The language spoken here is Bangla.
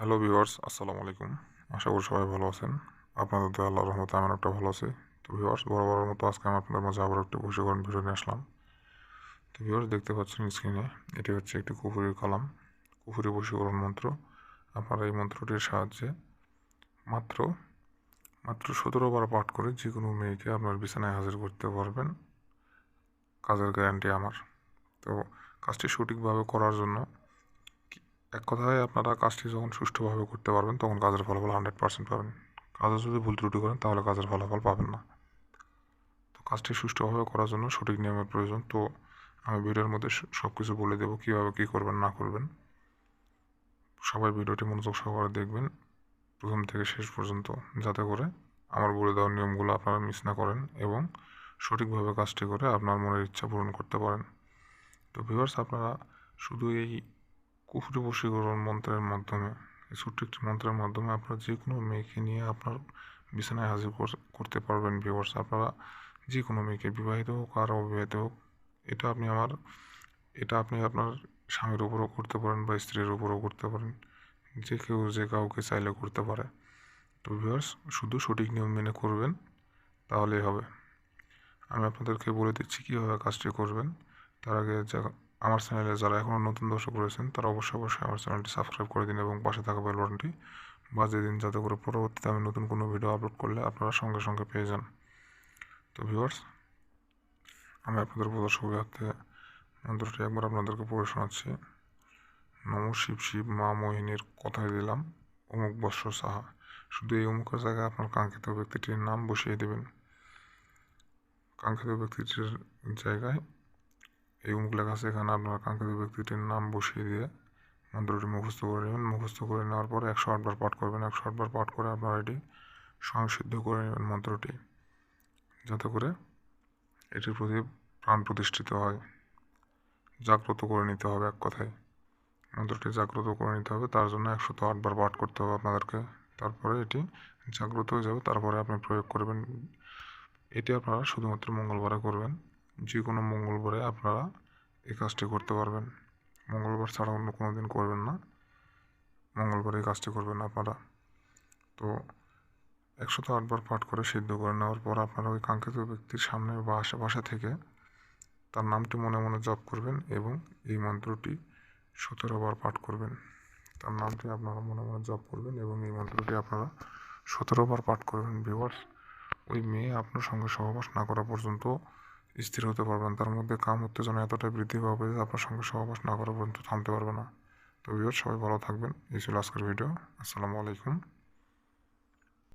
হ্যালো ভিউয়ার্স, আসসালামু আলাইকুম। আশা করি সবাই ভালো আছেন। আপনাদের তো আল্লাহ রহমতে আমার একটা ভালো আছি। তো ভিওয়ার্স বড় বড় মতো আজকে আমি আপনাদের মাঝে আবার একটি বশীকরণ ভিডিও নিয়ে আসলাম। তো ভিউয়ার্স, দেখতে পাচ্ছেন স্ক্রিনে, এটি হচ্ছে একটি কুফুরি কালাম। কুফুরি বশীকরণ মন্ত্র। আপনারা এই মন্ত্রটির সাহায্যে মাত্র মাত্র সতেরো বার পাঠ করে যে কোনো মেয়েকে আপনার বিছানায় হাজির করতে পারবেন। কাজের গ্যারান্টি আমার। তো কাজটি সঠিকভাবে করার জন্য এক কথায় আপনারা কাজটি যখন সুষ্ঠুভাবে করতে পারবেন, তখন কাজের ফলাফল হান্ড্রেড পার্সেন্ট পাবেন। কাজে যদি ভুল ত্রুটি করেন, তাহলে কাজের ফলাফল পাবেন না। তো কাজটি সুষ্ঠুভাবে করার জন্য সঠিক নিয়মের প্রয়োজন। তো আমি ভিডিওর মধ্যে সব কিছু বলে দেবো, কীভাবে কী করবেন, না করবেন। সবাই ভিডিওটি মনোযোগ সহকারে দেখবেন। প্রথম থেকে শেষ পর্যন্ত, যাতে করে আমার বলে দেওয়ার নিয়মগুলো আপনারা মিস না করেন এবং সঠিকভাবে কাজটি করে আপনার মনের ইচ্ছা পূরণ করতে পারেন। তো ভিউয়ার্স আপনারা শুধু এই কুফরি বশীকরণ মন্ত্রের মাধ্যমে, এই ছোট্ট একটি মন্ত্রের মাধ্যমে আপনারা যে কোনো মেয়েকে নিয়ে আপনার বিছানায় হাজির করতে পারবেন ভিউয়ার্স আপনারা যে কোনো মেয়েকে, বিবাহিত হোক আর অবিবাহিত হোক, এটা আপনি আমার, এটা আপনি আপনার স্বামীর উপরও করতে পারেন বা স্ত্রীর উপরও করতে পারেন। যে কেউ, যে কাউকে চাইলে করতে পারে। তো ভিউয়ার্স শুধু সঠিক নিয়ম মেনে করবেন, তাহলেই হবে। আমি আপনাদেরকে বলে দিচ্ছি কীভাবে কাজটি করবেন। তার আগে আমার চ্যানেলে যারা এখনও নতুন দর্শক রয়েছেন, তারা অবশ্যই অবশ্যই আমার চ্যানেলটি সাবস্ক্রাইব করে দিন এবং পাশে থাকা বেল বাটনটি বাজিয়ে দিন যাতে করে পরবর্তীতে আমি নতুন কোনো ভিডিও আপলোড করলে আপনারা সঙ্গে সঙ্গে পেয়ে যান। তো ভিউয়ার্স আমি আপনাদের প্রদর্শকের হাতে মন্ত্রটি একবার আপনাদেরকে পড়ে শোনাচ্ছি। নম শিব শিব মা মোহিনীর কথায় দিলাম, অমুক বর্ষ সাহা। শুধু এই অমুকের জায়গায় আপনার কাঙ্ক্ষিত ব্যক্তিটির নাম বসিয়ে দেবেন। কাঙ্ক্ষিত ব্যক্তিটির জায়গায় এই অমুক লেখা আছে এখানে আপনার কাঙ্ক্ষিত ব্যক্তিটির নাম বসিয়ে দিয়ে মন্ত্রটি মুখস্থ করে নেবেন। মুখস্থ করে নেওয়ার পরে একশো আটবার পাঠ করবেন। একশো আটবার পাঠ করে আপনার এটি সংসিদ্ধ করে নেবেন মন্ত্রটি যাতে করে এটির প্রতি প্রাণ প্রতিষ্ঠিত হয়। জাগ্রত করে নিতে হবে এক কথায়। মন্ত্রটি জাগ্রত করে নিতে হবে, তার জন্য একশত আটবার পাঠ করতে হবে আপনাদেরকে। তারপরে এটি জাগ্রত হয়ে যাবে, তারপরে আপনি প্রয়োগ করবেন। এটি আপনারা শুধুমাত্র মঙ্গলবারে করবেন। যে কোনো মঙ্গলবারে আপনারা এই কাজটি করতে পারবেন। মঙ্গলবার ছাড়া অন্য কোনো দিন করবেন না। মঙ্গলবারে এই কাজটি করবেন আপনারা। তো একশত আটবার পাঠ করে সিদ্ধ করে নেওয়ার পর আপনারা ওই কাঙ্ক্ষিত ব্যক্তির সামনে বা আশেপাশে থেকে তার নামটি মনে মনে জপ করবেন এবং এই মন্ত্রটি সতেরো বার পাঠ করবেন। তার নামটি আপনারা মনে মনে জপ করবেন এবং এই মন্ত্রটি আপনারা সতেরো বার পাঠ করবেন। ভিওয়ার্স ওই মেয়ে আপনার সঙ্গে সহবাস না করা পর্যন্ত স্থির হতে পারবেন। তার মধ্যে কাম উত্তেজনা এতটাই বৃদ্ধি পাবে যে আপনার সঙ্গে সহবাস না করা পর্যন্ত থামতে পারবে না। তো ভিওর সবাই ভালো থাকবেন। এই ছিল আজকের ভিডিও আসসালামু আলাইকুম।